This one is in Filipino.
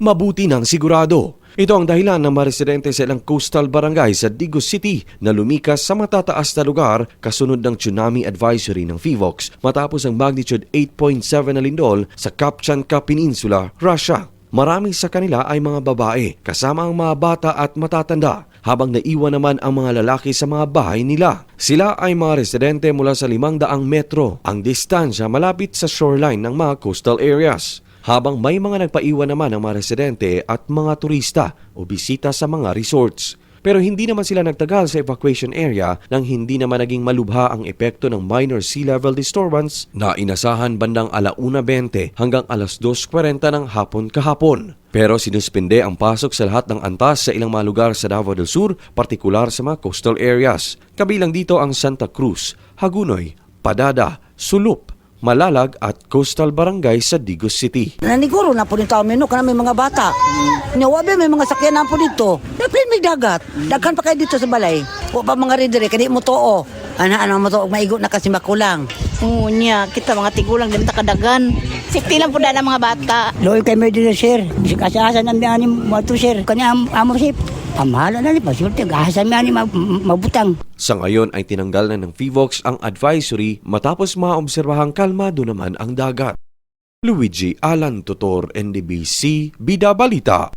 mabuti ng sigurado. Ito ang dahilan ng mga residente sa ilang coastal barangay sa Digos City na lumikas sa matataas na lugar kasunod ng tsunami advisory ng FIVOX matapos ang magnitude 8.7 na lindol sa Kapchanka Peninsula, Russia. Marami sa kanila ay mga babae, kasama ang mga bata at matatanda, habang naiwan naman ang mga lalaki sa mga bahay nila. Sila ay mga residente mula sa 500 metro, ang distansya malapit sa shoreline ng mga coastal areas. Habang may mga nagpaiwan naman ng mga residente at mga turista o bisita sa mga resorts. Pero hindi naman sila nagtagal sa evacuation area nang hindi naman naging malubha ang epekto ng minor sea level disturbance na inasahan bandang alauna 20 hanggang alas 2.40 ng hapon kahapon. Pero sinuspinde ang pasok sa lahat ng antas sa ilang mga lugar sa Davao del Sur, partikular sa mga coastal areas. Kabilang dito ang Santa Cruz, Hagunoy, Padada, Sulup, Malalag at Coastal Barangay sa Digos City. Naniguro na po nito mino kana may mga bata. Nyawabe may mga sakyan na po dito. Dapat may dagat. Daghan pa kayo dito sa balay. O pa mga ridere kani mo too. Ana ano mo to maigo na kasi makulang. Ngunya, kita mga tigulang din takadagan. Safety lang po na ng mga bata. Loy kay medyo na sir. Bisik asahan ang ani mo to sir. Kanya am amo sip. Amahala na ni pasulti gahasan mi ani mab- mabutang. Sa ngayon ay tinanggal na ng FIVOX ang advisory matapos maobserbahang kalmado naman ang dagat. Luigi Alan Tutor, NDBC, Bida Balita.